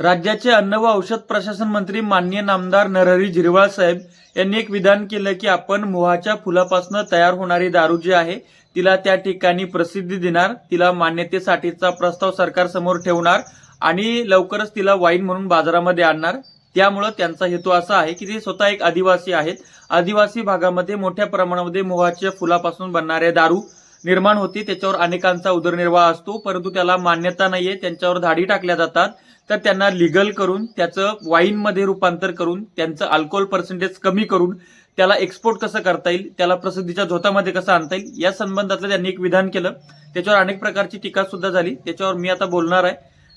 राज्याचे अन्न व औषध प्रशासन मंत्री माननीय नामदार नरहरी झिरवाळ साहेब यांनी एक विधान केलं की आपण मोहाच्या फुलापासून तयार होणारी दारू जी आहे तिला त्या ठिकाणी प्रसिद्धी देणार तिला मान्यतेसाठीचा प्रस्ताव सरकार समोर ठेवणार आणि लवकरच तिला वाईन म्हणून बाजारामध्ये आणणार. त्यामुळं त्यांचा हेतू असा आहे की ते स्वतः एक आदिवासी आहेत. आदिवासी भागामध्ये मोठ्या प्रमाणामध्ये मोहाच्या फुलापासून बनणाऱ्या दारू निर्माण होती. त्याच्यावर अनेकांचा उदरनिर्वाह असतो परंतु त्याला मान्यता नाहीये. त्यांच्यावर धाडी टाकल्या जातात. तर त्यांना लिगल करून त्याचं वाईनमध्ये रूपांतर करून त्यांचं अल्कोहोल पर्सेंटेज कमी करून त्याला एक्सपोर्ट कसं करता येईल त्याला प्रसिद्धीच्या झोतामध्ये कसं आणता येईल या संबंधातलं त्यांनी एक विधान केलं. त्याच्यावर अनेक प्रकारची टीका सुद्धा झाली. त्याच्यावर मी आता बोलणार आहे.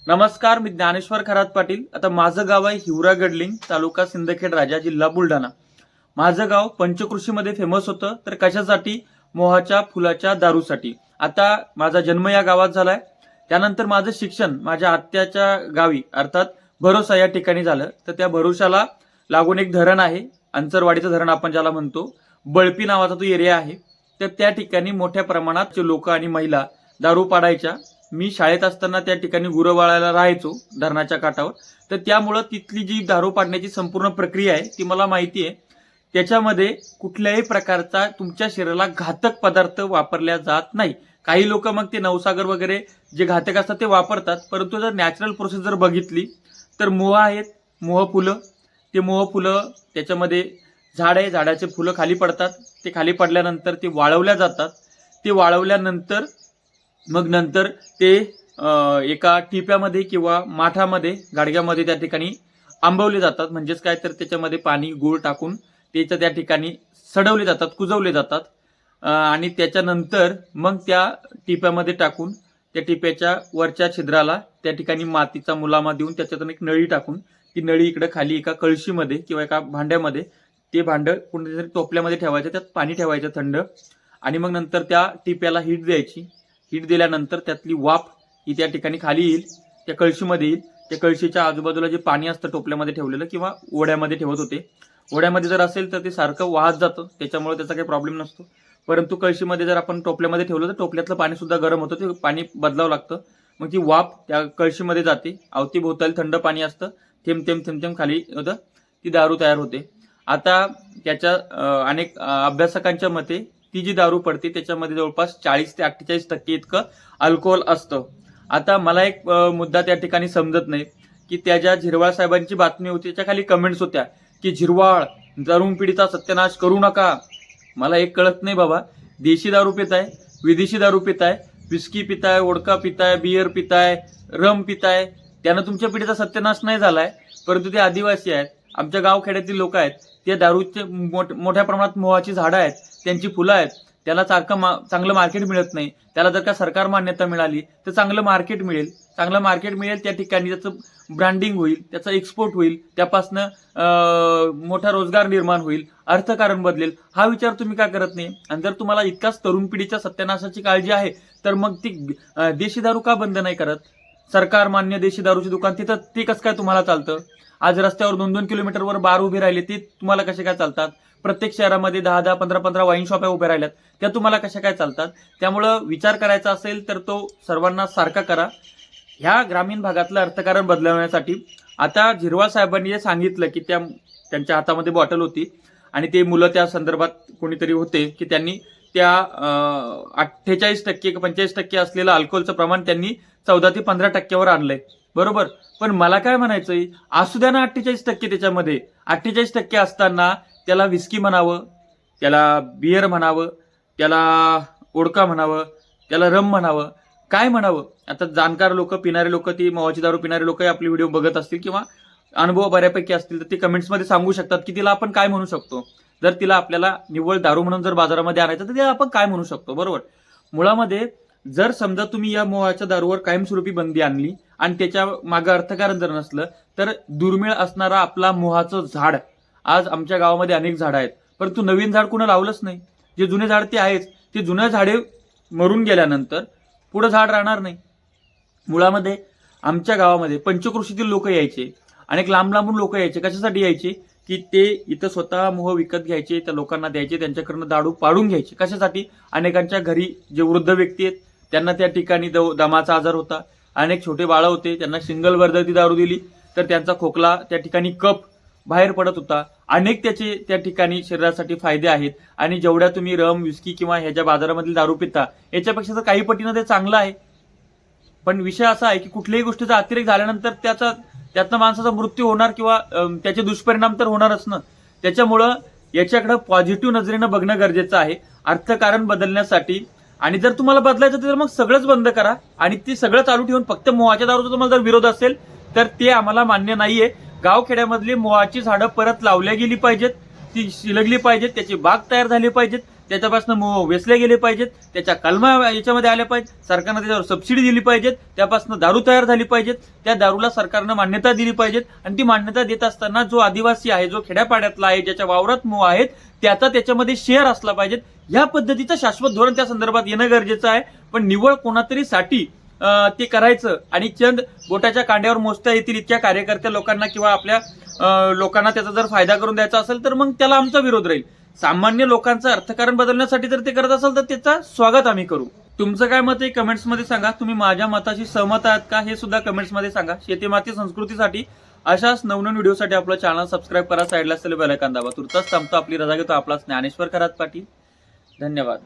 नमस्कार मी ज्ञानेश्वर खरात पाटील. आता माझं गाव आहे हिवरा गडलिंग तालुका सिंदखेड राजा जिल्हा बुलढाणा. माझं गाव पंचकृषीमध्ये फेमस होतं. तर कशासाठी? मोहाच्या फुलाच्या दारूसाठी. आता माझा जन्म या गावात झालाय. त्यानंतर माझं शिक्षण माझ्या आत्याच्या गावी अर्थात भरोसा या ठिकाणी झालं. तर त्या भरोशाला लागून एक धरण आहे अंचरवाडीचं धरण आपण ज्याला म्हणतो बळपी नावाचा तो एरिया आहे. तर त्या ठिकाणी मोठ्या प्रमाणात लोक आणि महिला दारू पाडायच्या. मी शाळेत असताना त्या ठिकाणी गुरं वाळायला राहायचो धरणाच्या काठावर. तर त्यामुळं तिथली जी दारू पाडण्याची संपूर्ण प्रक्रिया आहे ती मला माहिती आहे. त्याच्यामध्ये कुठल्याही प्रकारचा तुमच्या शरीराला घातक पदार्थ वापरल्या जात नाही. काही लोक मग ते नवसागर वगैरे जे घातक असतात ते वापरतात. परंतु जर नॅचरल प्रोसेस जर बघितली तर मोह आहेत मोह फुलं. ते मोह फुलं त्याच्यामध्ये झाड आहे झाडाचे फुलं खाली पडतात. ते खाली पडल्यानंतर ते वाळवल्या जातात. ते वाळवल्यानंतर मग नंतर ते एका टिप्यामध्ये किंवा माठामध्ये गाडग्यामध्ये त्या ठिकाणी आंबवले जातात. म्हणजेच काय? तर त्याच्यामध्ये पाणी गूळ टाकून त्याच्या त्या ठिकाणी सडवले जातात कुजवले जातात. आणि त्याच्यानंतर मग त्या टिप्यामध्ये टाकून त्या टिप्याच्या वरच्या छिद्राला त्या ठिकाणी मातीचा मुलामा देऊन त्याच्यातून एक नळी टाकून ती नळी इकडे खाली एका कळशीमध्ये किंवा एका भांड्यामध्ये ते भांडं कोणत्यातरी टोपल्यामध्ये ठेवायचं त्यात पाणी ठेवायचं थंड. आणि मग नंतर त्या टिप्याला हीट द्यायची. हीट दिल्यानंतर त्यातली वाफ ही त्या ठिकाणी खाली येईल त्या कळशीमध्ये येईल. त्या कळशीच्या आजूबाजूला जे पाणी असतं टोपल्यामध्ये ठेवलेलं किंवा ओढ्यामध्ये ठेवत होते. ओढ्यामध्ये जर असेल तर ते सारखं वाहत जातं त्याच्यामुळे त्याचा काही प्रॉब्लेम नसतो. परंतु कळशीमध्ये जर आपण टोपल्यामध्ये ठेवलं तर टोपल्यातलं पाणी सुद्धा गरम होतं. ते पाणी बदलावं लागतं. मग ती वाफ त्या कळशीमध्ये जाते. अवतीभोवताली थंड पाणी असतं. थेंब थेंब थेंब थेंब खाली होतं. ती दारू तयार होते. आता त्याच्या अनेक अभ्यासकांच्या मते ती जी दारू पडते त्याच्यामध्ये जवळपास चाळीस ते अठ्ठेचाळीस टक्के इतकं अल्कोहोल असतं. आता मला एक मुद्दा त्या ठिकाणी समजत नाही की त्या ज्या झिरवाळ साहेबांची बातमी होती त्याच्याखाली कमेंट्स होत्या की झिरवाळ तरुण पिढीचा सत्यानाश करू नका. मला एक कळत नाही बाबा. देशी दारू पिताय विदेशी दारू पिताय विस्की पिताय ओडका पिताय बियर पिताय रम पिताय. त्यानं तुमच्या पिढीचा सत्यनाश नाही झालाय परंतु ते आदिवासी आहेत. आमच्या गावखेड्यातील लोक आहेत. ते दारूचे मोठ- मोठ्या प्रमाणात मोहाची झाडं आहेत. त्यांची फुलं आहेत. त्याला सारखं मा चांगलं मार्केट मिळत नाही. त्याला जर का सरकार मान्यता मिळाली तर चांगलं मार्केट मिळेल. चांगलं मार्केट मिळेल त्या ठिकाणी त्याचं ब्रँडिंग होईल त्याचा एक्सपोर्ट होईल त्यापासनं मोठा रोजगार निर्माण होईल अर्थकारण बदलेल. हा विचार तुम्ही का करत नाही? आणि जर तुम्हाला इतकाच तरुण पिढीच्या सत्यानाशाची काळजी आहे तर मग ती देशी दारू का बंद नाही करत? सरकार मान्य देशी दारूची दुकान तिथं ते कसं काय तुम्हाला चालतं? आज रस्त्यावर दोन दोन किलोमीटरवर बार उभे राहिले ते तुम्हाला कसे काय चालतात? प्रत्येक शहरामध्ये दहा दहा पंधरा पंधरा वाईन शॉप्या उभ्या राहिल्यात. त्या तुम्हाला कशा काय चालतात? त्यामुळं विचार करायचा असेल तर तो सर्वांना सारखा करा. ह्या ग्रामीण भागातलं अर्थकारण बदलवण्यासाठी आता झिरवाळ साहेबांनी जे सांगितलं की त्या त्यांच्या हातामध्ये बॉटल होती आणि ते मुलं त्या संदर्भात कोणीतरी होते की त्यांनी त्या अठ्ठेचाळीस टक्के पंचेचाळीस टक्के असलेलं अल्कोहोलचं प्रमाण त्यांनी चौदा ते पंधरा टक्क्यावर आणलंय. बरोबर. पण मला काय म्हणायचंय? असू द्या ना अठ्ठेचाळीस टक्के त्याच्यामध्ये. अठ्ठेचाळीस टक्के असताना त्याला विस्की म्हणावं त्याला बियर म्हणावं त्याला ओडका म्हणावं त्याला रम म्हणावं. काय म्हणावं? आता जाणकार लोक पिणारे लोक ती मवाची दारू पिणारे लोक आपले व्हिडिओ बघत असतील किंवा अनुभव बऱ्यापैकी असतील तर ते कमेंट्समध्ये सांगू शकतात की तिला आपण काय म्हणू शकतो. जर तिला आपल्याला निव्वळ दारू म्हणून जर बाजारामध्ये आणायचं तर ते आपण काय म्हणू शकतो? बरोबर. मुळामध्ये जर समजा तुम्ही या मोहाच्या दारूवर कायमस्वरूपी बंदी आणली आणि त्याच्या मागं अर्थकारण जर नसलं तर दुर्मिळ असणारा आपला मोहाचं झाड. आज आमच्या गावामध्ये अनेक झाडं आहेत. परंतु नवीन झाड कुणं लावलंच नाही. जे जुने झाड ते आहेच. ते जुने झाडे मरून गेल्यानंतर पुढं झाड राहणार नाही. मुळामध्ये आमच्या गावामध्ये पंचकृषीतील लोक यायचे. अनेक लांब लांबून लोक यायचे. कशासाठी यायचे? की ते इथं स्वतः मोह विकत घ्यायचे त्या लोकांना द्यायचे त्यांच्याकडनं दाडू पाडून घ्यायचे. कशासाठी? अनेकांच्या घरी जे वृद्ध व्यक्ती आहेत त्यांना त्या ठिकाणी दमाचा आजार होता. अनेक छोटे बाळं होते त्यांना सिंगल वर्धती दारू दिली तर त्यांचा खोकला त्या ठिकाणी कप बाहेर पडत होता. अनेक त्याचे त्या ठिकाणी शरीरासाठी फायदे आहेत. आणि जेवढ्या तुम्ही रम विस्की किंवा ह्याच्या बाजारामधील दारू पिता याच्यापेक्षा तर काही पटीनं ते चांगलं आहे. पण विषय असा आहे की कुठल्याही गोष्टीचा अतिरेक झाल्यानंतर त्याचा त्यातनं माणसाचा मृत्यू होणार किंवा त्याचे दुष्परिणाम तर होणारच ना. त्याच्यामुळं याच्याकडं पॉझिटिव्ह नजरेनं बघणं गरजेचं आहे. अर्थकारण बदलण्यासाठी आणि जर तुम्हाला बदलायचं तर मग सगळंच बंद करा. आणि ते सगळं चालू ठेवून फक्त मोहाच्या दारूचा तुम्हाला जर विरोध असेल तर ते आम्हाला मान्य नाहीये. गावखेड्यामधली मोहाची झाडं परत लावल्या गेली पाहिजेत. ती शिलगली पाहिजेत त्याची बाग तयार झाली पाहिजेत त्याच्यापासून मोह वेचले गेले पाहिजेत त्याच्या कलमा याच्यामध्ये आल्या पाहिजेत सरकारनं त्याच्यावर सबसिडी दिली पाहिजेत त्यापासून दारू तयार झाली पाहिजेत त्या दारूला सरकारनं मान्यता दिली पाहिजेत आणि ती मान्यता देत असताना जो आदिवासी आहे जो खेड्यापाड्यातला आहे ज्याच्या वावरात मोह आहेत त्याचा त्याच्यामध्ये शेअर असला पाहिजेत. या पद्धतीचं शाश्वत धोरण त्या संदर्भात येणं गरजेचं आहे. पण निवळ कोणातरी साठी ते करायचं. आणि चंद बोटाच्या कांड्यावर मोजता येतील इतक्या कार्यकर्त्या लोकांना किंवा आपल्या लोकांना त्याचा जर फायदा करून द्यायचा असेल तर मग त्याला आमचा विरोध राहील. सामान्य लोकांचं अर्थकारण बदलण्यासाठी जर ते करत असेल तर त्याचा स्वागत आम्ही करू. तुमचं काय मत आहे? कमेंट्समध्ये सांगा. तुम्ही माझ्या मताशी सहमत आहात का? हे सुद्धा कमेंट्समध्ये सांगा. शेतीमाती संस्कृतीसाठी अशाच नवनवीन व्हिडिओसाठी आपलं चॅनल सबस्क्राईब करा. साईडला असलेलं बेलायकान दाबा. तुर्तास थांबतो. आपली रजा घेतो. आपला ज्ञानेश्वर खरात पाटील. धन्यवाद.